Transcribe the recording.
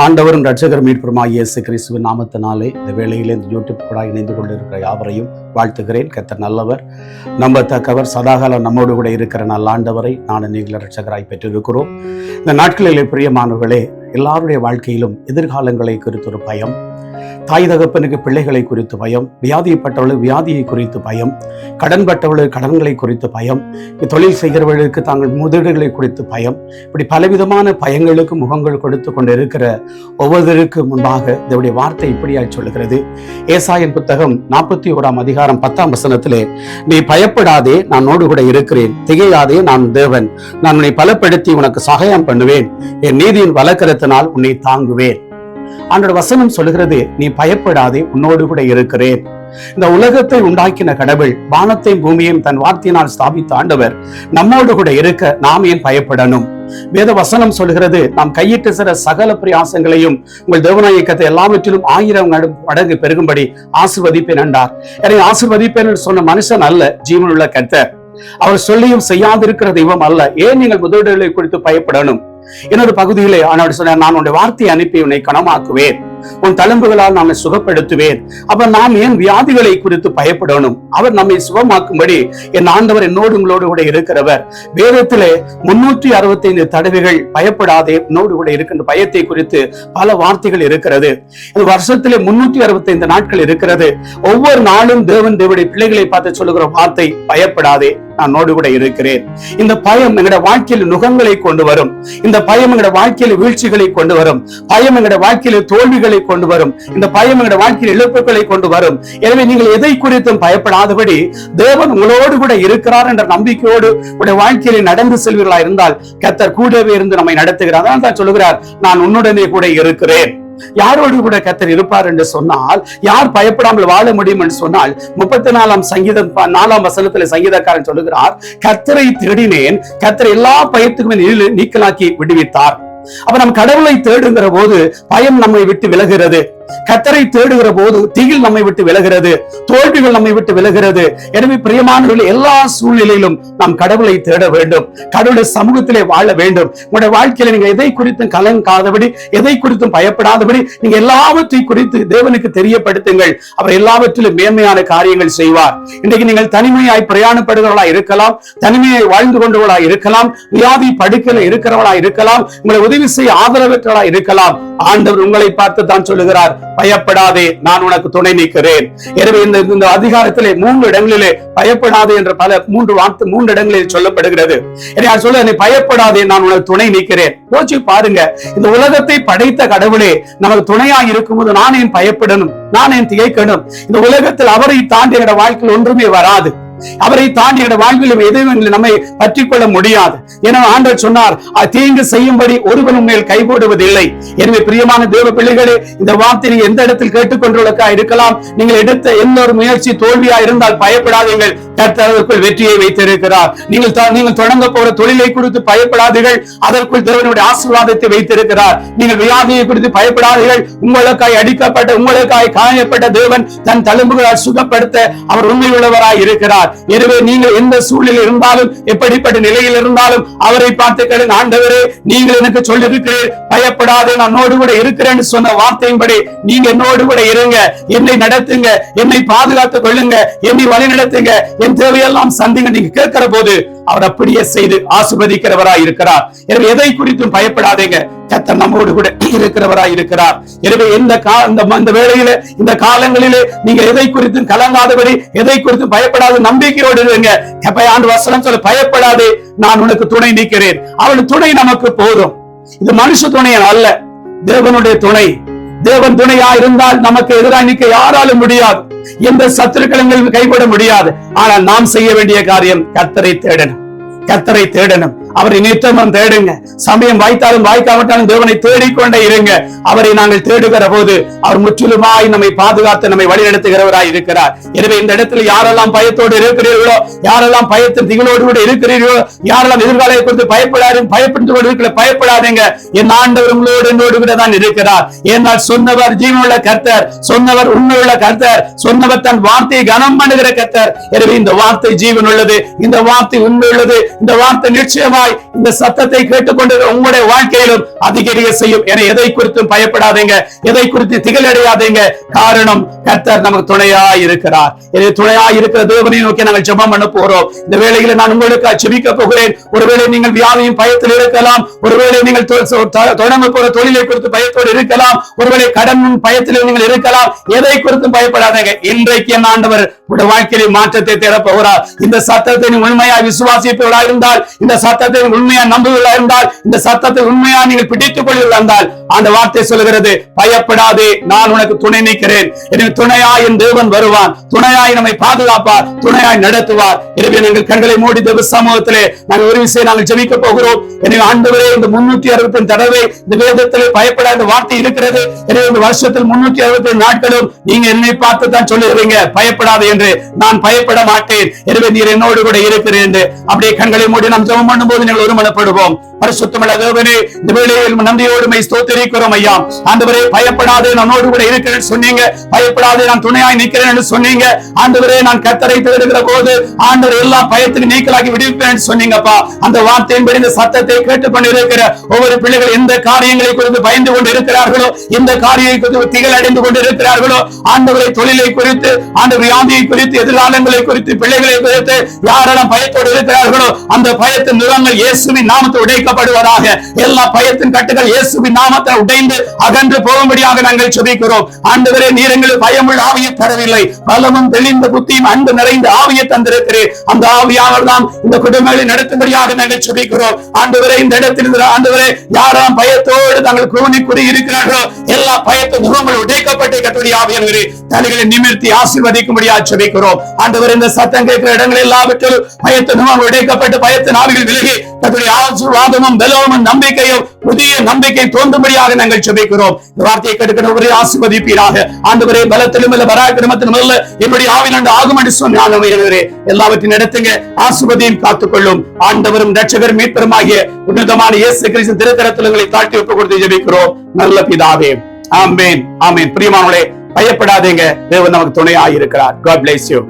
ஆண்டவரும் ரட்சகர் மீட்புறமாகிய இயேசு கிறிஸ்துவின் நாமத்தினாலே இந்த வேளையிலே இந்த யூடியூப் கூட இணைந்து கொண்டிருக்கிற யாவரையும் வாழ்த்துகிறேன். கர்த்தர் நல்லவர். நம்பத்தக்கவர் சதாகாலம் நம்மோடு கூட இருக்கிற நல்ல ஆண்டவரை நான் நீங்கள் ரட்சகராய் பெற்றிருக்கிறோம். இந்த நாட்களிலே பிரியமானவர்களே எல்லாருடைய வாழ்க்கையிலும் எதிர்காலங்களை குறித்து ஒரு பயம். தாய் தகப்பனுக்கு பிள்ளைகளை குறித்து பயம். வியாதிப்பட்டவர்களுக்கு வியாதியை குறித்து பயம். கடன்பட்டவர்களுக்கு கடன்களை குறித்து பயம். தொழில் செய்கிறவர்களுக்கு தாங்கள் முதலீடுகளை குறித்து பயம். இப்படி பலவிதமான பயங்களுக்கு முகங்கள் கொடுத்து கொண்டு இருக்கிற ஒவ்வொருவருக்கு முன்பாக இதனுடைய வார்த்தை இப்படியாய் சொல்கிறது ஏசாயின் புத்தகம் நாற்பத்தி ஓராம் அதிகாரம் பத்தாம் வசனத்திலே நீ பயப்படாதே நான் நோடு கூட இருக்கிறேன். திகையாதே நான் தேவன். நான் உன்னை பலப்படுத்தி உனக்கு சகாயம் பண்ணுவேன். என் நீதியின் வழக்கரத்தினால் உன்னை தாங்குவேன். அன்றோட வசனம் சொல்கிறது நீ பயப்படாதே உன்னோடு கூட இருக்கிறேன். இந்த உலகத்தை உண்டாக்கின கடவுள் வானத்தையும் பூமியையும் தன் வார்த்தையினால் ஸ்தாபித்த ஆண்டவர் நம்மோடு கூட இருக்க நாம் ஏன் பயப்படணும்? வேத வசனம் சொல்கிறது நாம் கையிட்டு சிற சகல பிரியாசங்களையும் உங்கள் தேவநாயக்கத்தை எல்லாவற்றிலும் ஆயிரம் மடங்கு பெருகும்படி ஆசிர்வதிப்பேன் என்றார். எனவே ஆசிர்வதிப்பேன் சொன்ன மனுஷன் அல்ல ஜீவனுள்ள கர்த்தர். அவர் சொல்லியும் செய்யாதிருக்கிற தெய்வம் அல்ல ஏன் நீங்கள் முதலீடுகளை குறித்து பயப்படணும்? இன்னொரு பகுதியிலே ஆனவர் சொன்னார் நான் உன்னுடைய வார்த்தையை அனுப்பி உன்னை கனமாக்குவேன். உன் தழும்புகளால் நான் சுகப்படுத்துவேன். அப்ப நாம் ஏன் வியாதிகளை குறித்து பயப்படணும்? அவர் நம்மை சுகமாக்கும்படி என் ஆண்டவர் என்னோடு உங்களோடு கூட இருக்கிறவர். வேதத்திலே முன்னூற்றி அறுபத்தி ஐந்து தடவைகள் பயப்படாதே என்னோடு கூட இருக்கின்ற பயத்தை குறித்து பல வார்த்தைகள் இருக்கிறது. இந்த வருஷத்திலே முன்னூற்றி அறுபத்தைந்து நாட்கள் இருக்கிறது. ஒவ்வொரு நாளும் தேவன் தேவடைய பிள்ளைகளை பார்த்து சொல்லுகிற வார்த்தை பயப்படாதே. நான் கூட இருக்கிறேன். இந்த பயம் எங்களுடைய வாழ்க்கையில் நுகங்களை கொண்டு வரும். இந்த பயம் எங்களுடைய வாழ்க்கையில் வீழ்ச்சிகளை கொண்டு வரும். பயம் எங்களுடைய வாழ்க்கையில் தோல்விகளை கொண்டு வரும். இந்த பயம் எங்களுடைய வாழ்க்கையில் இழப்புகளை கொண்டு வரும். எனவே நீங்கள் எதை குறித்தும் பயப்படாதபடி தேவன் உங்களோடு கூட இருக்கிறார் என்ற நம்பிக்கையோடு உடைய வாழ்க்கையில நடந்து செல்வீர்களா இருந்தால் கத்தர் கூடவே இருந்து நம்மை நடத்துகிறார். அதான் தான் சொல்லுகிறார் நான் உன்னுடனே கூட இருக்கிறேன். யாரோடு கூட கத்தர் இருப்பார் என்று சொன்னால் யார் பயப்படாமல் வாழ முடியும் என்று சொன்னால் முப்பத்தி நாலாம் சங்கீதம் நாலாம் வசனத்துல சங்கீதக்காரன் சொல்லுகிறார் கத்தரை தேடினேன் கத்தரை எல்லா பயத்துக்குமே நீக்கலாக்கி விடுவித்தார். அப்ப நம் கடவுளை தேடுங்கிற போது பயம் நம்மை விட்டு விலகிறது கத்தரை தேடுகிற போது திகில் நம்மை விட்டு விலகிறது தோல்விகள் நம்மை விட்டு விலகிறது. எனவே பிரியமானவர்கள் எல்லா சூழ்நிலையிலும் நாம் கடவுளை தேட வேண்டும். கடவுளுடைய சமூகத்திலே வாழ வேண்டும். உங்களுடைய வாழ்க்கையில நீங்க எதை குறித்தும் கலங்காதபடி எதை குறித்தும் பயப்படாதபடி நீங்க எல்லாவற்றை குறித்து தேவனுக்கு தெரியப்படுத்துங்கள். அவர் எல்லாவற்றிலும் மேன்மையான காரியங்கள் செய்வார். இன்றைக்கு நீங்கள் தனிமையாய் பிரயாணப்படுகிறவளா இருக்கலாம் தனிமையை வாழ்ந்து கொண்டவளா இருக்கலாம் வியாதி படுக்கையில இருக்கிறவளா இருக்கலாம் உங்களை உதவி செய்ய ஆதரவற்றவளா இருக்கலாம். ஆண்டவர் உங்களை பார்த்து தான் சொல்லுகிறார். பயப்படாதே நான் உனக்கு துணை நிற்கிறேன். எனவே இந்த இந்த அதிகாரத்திலே மூன்று இடங்களிலே பயப்படாதே என்ற பல மூன்று வார்த்தை மூன்று இடங்களில் சொல்லப்படுகிறது. எனவே சொல்ல நீ பயப்படாதே நான் உனக்கு துணை நிற்கிறேன். யோசிச்சு பாருங்க இந்த உலகத்தை படைத்த கடவுளே நமக்கு துணையாக இருக்கும்போது நான் ஏன் பயப்படணும் நான் ஏன் திகைக்கணும். இந்த உலகத்தில் அவரை தாண்டி என்னோட வாழ்க்கையில் ஒன்றுமே வராது. அவரை தாண்டி என்னோட வாழ்வில் எதுவும் நம்மை பற்றி கொள்ள முடியாது. என ஆண்டவர் சொன்னார் தீங்கு செய்யும்படி ஒருவனும் மேல் கைகூடுவதில்லை. எனவே பிரியமான தேவ பிள்ளைகளே இந்த வார்த்தை எந்த இடத்தில் கேட்டுக்கொண்டுள்ளக்கா இருக்கலாம். நீங்கள் எடுத்த எந்த ஒரு முயற்சி தோல்வியா இருந்தால் பயப்படாதீர்கள். கர்த்தருக்குள் வெற்றியை வைத்திருக்கிறார். நீங்கள் நீங்கள் தொடங்க போற தொழிலை குறித்து பயப்படாதீர்கள். அதற்குள் தேவனுடைய ஆசீர்வாதத்தை வைத்திருக்கிறார். நீங்கள் வியாதியை குறித்து பயப்படாதீர்கள். உங்களுக்காய் அடிக்கப்பட்ட உங்களுக்காய் காயப்பட்ட தேவன் தன் தழும்புகளால் சுகப்படுத்த அவர் உண்மை உள்ளவராய் இருக்கிறார். எனவே நீங்கள் எந்த சூழ்நிலை இருந்தாலும் எப்படிப்பட்ட நிலையில் இருந்தாலும் அவரை பார்த்து கேளுங்க ஆண்டவரே நீங்கள் எனக்கு சொல்லியிருக்கிறீர். பயப்படாதே நான் என்னோடு கூட இருக்கிறேன்னு சொன்ன வார்த்தையின்படி நீங்க என்னோடு கூட இருங்க. என்னை நடத்துங்க. என்னை பாதுகாத்துக் கொள்ளுங்க. என்னை வழி நடத்துங்க என் தேவையெல்லாம் சந்திங்க. நீங்க கேட்கிற போது அவர் அப்படியே செய்து ஆசிர்வதிக்கிறவராய் இருக்கிறார். எனவே எதை குறித்தும் பயப்படாதீங்க. கத்தர் நம்மோடு கூட இருக்கிறவராய் இருக்கிறார். எனவே எந்த கா இந்த இந்த வேளையில இந்த காலங்களிலே நீங்க எதை குறித்தும் கலங்காதபடி எதை குறித்தும் பயப்படாத நம்பிக்கையோடு இருங்க. ஆண்டு வசனம் சொல்ல பயப்படாதே நான் உனக்கு துணை நிற்கிறேன். அவன் துணை நமக்கு போதும். இது மனுஷ துணை அல்ல தேவனுடைய துணை. தேவன் துணையா இருந்தால் நமக்கு எதிராக நிற்க யாராலும் முடியாது எந்த சத்துருக்களும் கைவிட முடியாது. ஆனால் நாம் செய்ய வேண்டிய காரியம் கத்தரை தேடணும். கத்தரை தேடணும். அவரை நித்தமும் தேடுங்க. சமயம் வாய்த்தாலும் வாய்க்காவிட்டாலும் தேவனை தேடிக்கொண்டே இருங்க. அவரை நாங்கள் தேடுகிற போது அவர் முற்றிலுமாய் நம்மை பாதுகாத்து நம்மை வழிநடத்துகிறவராய் இருக்கிறார். எனவே இந்த இடத்துல யாரெல்லாம் பயத்தோடு இருக்கிறீர்களோ யாரெல்லாம் பயத்தின் திகளோடு கூட இருக்கிறீர்களோ யாரெல்லாம் எதிர்காலத்தை குறித்து பயப்படாது பயப்பட்டு கொண்டு இருக்கிற பயப்படாதீங்க. என் ஆண்டவர் உங்களோடு என்னோடு கூட தான் இருக்கிறார். ஏனால் சொன்னவர் ஜீவனுள்ள கர்த்தர் சொன்னவர் உண்மையுள்ள கர்த்தர் சொன்னவர் தன் வார்த்தையை கனம் பண்ணுகிற கர்த்தர். எனவே இந்த வார்த்தை ஜீவன் உள்ளது இந்த வார்த்தை உண்மை உள்ளது இந்த வார்த்தை நிச்சயமா மூலமாய் இந்த சத்தத்தை கேட்டுக்கொண்டு உங்களுடைய வாழ்க்கையிலும் அதிகரிய செய்யும். என எதை குறித்தும் பயப்படாதீங்க. எதை குறித்து திகழடையாதீங்க காரணம் கர்த்தர் நமக்கு துணையாய் இருக்கிறார். எனவே துணையாய் இருக்கிற தேவனை நோக்கி நாங்கள் ஜெபம் பண்ண போறோம். இந்த வேளையில நான் உங்களுக்கு ஜெபிக்க போகிறேன். ஒருவேளை நீங்கள் வியாதியும் பயத்தில் இருக்கலாம். ஒருவேளை நீங்கள் தொடங்க போற தொழிலை குறித்து பயத்தோடு இருக்கலாம். ஒருவேளை கடன் பயத்தில் நீங்கள் இருக்கலாம். எதை குறித்தும் பயப்படாதீங்க. இன்றைக்கு என் ஆண்டவர் உடைய வாழ்க்கையில மாற்றத்தை தேட போகிறார். இந்த சத்தத்தை நீ உண்மையாய் இருந்தால் இந்த சத்தத்தை சத்தத்தை உண்மையா நம்புவதா இருந்தால் இந்த சத்தத்தை உண்மையா நீங்கள் பிடித்துக் கொள்வதா இருந்தால் அந்த வார்த்தை சொல்லுகிறது பயப்படாதே நான் உனக்கு துணை நிற்கிறேன். எனவே துணையாய் என் தேவன் வருவான். துணையாய் நம்மை பாதுகாப்பார். துணையாய் நடத்துவார். எனவே நாங்கள் கண்களை மூடி தேவ சமூகத்திலே நாங்கள் ஒரு விஷயம் நாங்கள் ஜெபிக்க போகிறோம். எனவே ஆண்டவரே இந்த முன்னூத்தி அறுபத்தி தடவை இந்த வேதத்திலே பயப்படாத இந்த வார்த்தை இருக்கிறது. எனவே இந்த வருஷத்தில் முன்னூத்தி அறுபத்தி நாட்களும் நீங்க என்னை பார்த்து தான் சொல்லுகிறீங்க. பயப்படாது என்று. நான் பயப்பட மாட்டேன். எனவே நீர் என்னோடு கூட இருக்கிறேன் என்று. அப்படியே கண்களை மூடி நாம் ஜெபம் பண்ணும்போது நீங்கள் ஒருமனப்படுவோம். பரிசுத்தமிழ தேவனே இந்த வேளையில் நன்றியோடு மை ஸ்தோத்திரிக்கிறோம் ஐயா. ஆண்டவரே பயப்படாது நம்மோடு கூட இருக்கிறேன் சொன்னீங்க. பயப்படாது நான் துணையாய் நிற்கிறேன் என்று சொன்னீங்க. ஆண்டவரே நான் கத்தரை தேடுகிற போது ஆண்டவர் எல்லா பயத்துக்கு நீக்கலாக்கி விடுவிப்பேன் சொன்னீங்கப்பா. அந்த வார்த்தையின்படி இந்த சத்தத்தை கேட்டு கொண்டிருக்கிற ஒவ்வொரு பிள்ளைகள் எந்த காரியங்களை குறித்து பயந்து கொண்டு இருக்கிறார்களோ எந்த காரியை குறித்து திகழ் அடைந்து கொண்டு இருக்கிறார்களோ ஆண்டவரை தொழிலை குறித்து ஆண்டு வியாதியை குறித்து எதிர்காலங்களை குறித்து பிள்ளைகளை குறித்து யாரெல்லாம் பயத்தோடு இருக்கிறார்களோ அந்த பயத்தின் நிறங்கள் இயேசுவின் நாமத்தை உடைக்கப்படுவதாக. எல்லா பயத்தின் கட்டுகள் இயேசுவின் நாமத்தை உடைந்து அகன்று போகும்படியாக நாங்கள் சுபிக்கிறோம் ஆண்டவரே நீர் எங்களுக்கு பயமுள்ள ஆவியை தரவில்லை. பலமும் தெளிந்த புத்தியும் அன்பு நிறைந்த ஆவியை தந்திருக்கிறேன் அந்த ஆவியாக தான் இந்த குடும்பங்களை நடத்தும்படியாக நாங்கள் சுபிக்கிறோம் ஆண்டவரே இந்த இடத்தில் ஆண்டவரே யாரெல்லாம் பயத்தோடு தங்கள் கூனி குறி இருக்கிறார்களோ எல்லா பயத்தின் முகங்கள் உடைக்கப்பட்டு கட்டுடைய ஆவியானவரே தலைகளை நிமிர்த்தி ஆசீர்வதிக்கும்படியாக சுபிக்கிறோம் ஆண்டவர் இந்த சத்தம் கேட்கிற இடங்கள் எல்லாவற்றிலும் பயத்தின் முகங்கள் உடைக்கப்பட்டு பயத்தின் ஆவிகள் விலகி கட்டுடைய ஆசீர்வாதமும் பலமும் நம்பிக்கையும் புதிய நம்பிக்கை தோன்றும்படியாக நாங்கள் சுபிக்கிறோம் இந்த வார்த்தையை கேட்கிற ஒரே ஆசீர்வதிப்பீராக. ஆண்டவரே பலத்திலும் இல்ல பராக்கிரமத்திலும் இல்ல இப்படி ஆவிலாண்டு ஆகும் என்று சொன்னானவரே எல்லாவற்றையும் நடத்துங்க ஆசிர்வதியும் காத்துக்கொள்ளும். ஆண்டவரும் ரட்சகரும் மீட்பருமாகிய உன்னதமான இயேசு கிறிஸ்து திருக்கரத்தில் உங்களை தாழ்த்தி ஒப்பு கொடுத்து ஜெபிக்கிறோம். நல்ல பிதாவே. ஆமேன் ஆமேன். பிரியமானவர்களே பயப்படாதீங்க. தேவன் நமக்கு துணையாக இருக்கிறார் காட் பிளேஸ் யூ